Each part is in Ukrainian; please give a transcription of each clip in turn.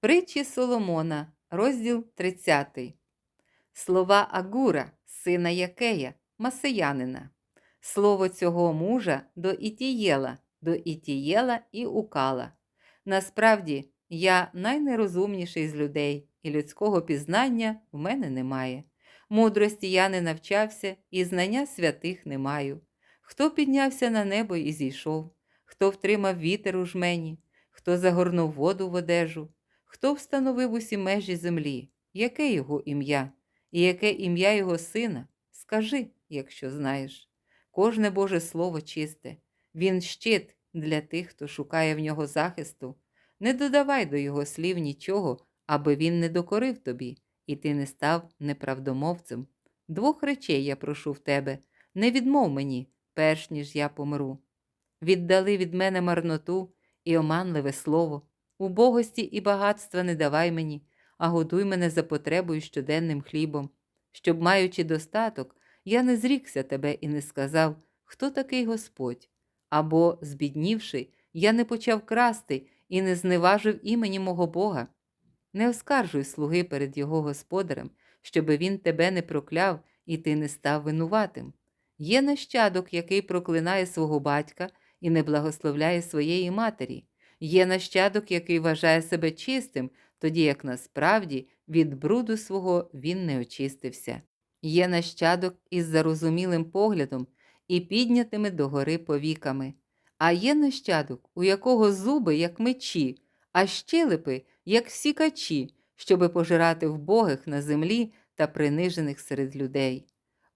Притчі Соломона, розділ 30. Слова Агура, сина Якея, Масиянина. Слово цього мужа до Ітієла, до Ітієла і Укала. Насправді, я найнерозумніший з людей, і людського пізнання в мене немає. Мудрості я не навчався, і знання святих не маю. Хто піднявся на небо і зійшов, хто втримав вітер у жмені, хто загорнув воду в одежу, хто встановив усі межі землі, яке його ім'я, і яке ім'я його сина? Скажи, якщо знаєш. Кожне Боже Слово чисте, він щит для тих, хто шукає в нього захисту. Не додавай до його слів нічого, аби він не докорив тобі, і ти не став неправдомовцем. Двох речей я прошу в тебе, не відмов мені, перш ніж я помру. Віддали від мене марноту і оманливе слово, убогості і багатства не давай мені, а годуй мене за потребою щоденним хлібом, щоб, маючи достаток, я не зрікся тебе і не сказав, хто такий Господь, або, збіднівши, я не почав красти і не зневажив імені мого Бога. Не оскаржуй слуги перед його господарем, щоби він тебе не прокляв і ти не став винуватим. Є нащадок, який проклинає свого батька і не благословляє своєї матері. Є нащадок, який вважає себе чистим, тоді як насправді від бруду свого він не очистився. Є нащадок із зарозумілим поглядом і піднятими догори повіками. А є нащадок, у якого зуби, як мечі, а щелепи, як сікачі, щоби пожирати вбогих на землі та принижених серед людей.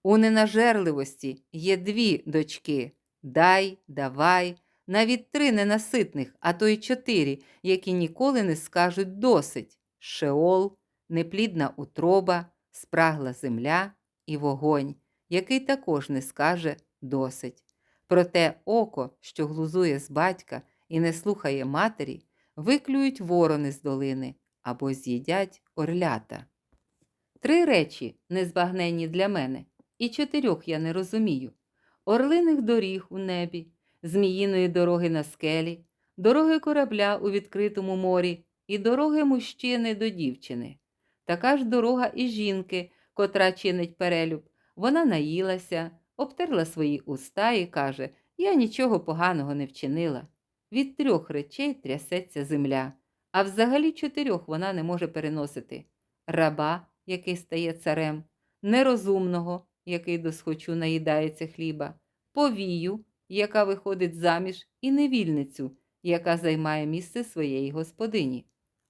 У ненажерливості є дві дочки дай, давай, навіть три ненаситних, а то й чотири, які ніколи не скажуть досить шеол, неплідна утроба, спрагла земля і вогонь, який також не скаже досить. Проте око, що глузує з батька і не слухає матері, виклюють ворони з долини або з'їдять орлята. Три речі незбагненні для мене, і чотирьох я не розумію: орлиних доріг у небі, зміїної дороги на скелі, дороги корабля у відкритому морі і дороги мужчини до дівчини. Така ж дорога і жінки, котра чинить перелюб. Вона наїлася, обтерла свої уста і каже: Я нічого поганого не вчинила. Від трьох речей трясеться земля, а взагалі чотирьох вона не може переносити раба, який стає царем, нерозумного, який досхочу наїдається хліба, повію, яка виходить заміж, і невільницю, яка займає місце своєї господині.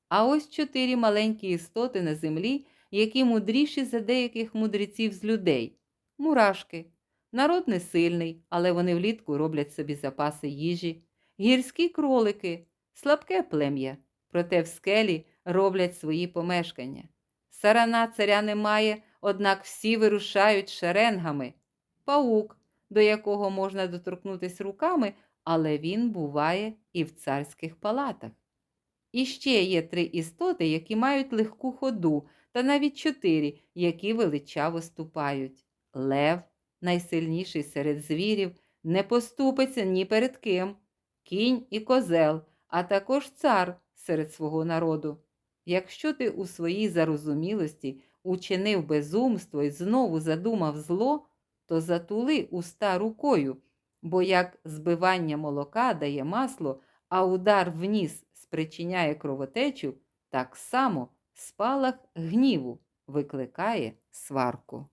А ось чотири маленькі істоти на землі, які мудріші за деяких мудреців з людей мурашки. Народ не сильний, але вони влітку роблять собі запаси їжі, гірські кролики, слабке плем'я, проте в скелі роблять свої помешкання. Сарана царя немає, однак всі вирушають шеренгами. Паук, до якого можна доторкнутися руками, але він буває і в царських палатах. І ще є три істоти, які мають легку ходу, та навіть чотири, які величаво ступають. Лев, найсильніший серед звірів, не поступиться ні перед ким, кінь і козел, а також цар серед свого народу. Якщо ти у своїй зарозумілості учинив безумство і знову задумав зло, то затули уста рукою, бо як збивання молока дає масло, а удар в ніс спричиняє кровотечу, так само спалах гніву викликає сварку.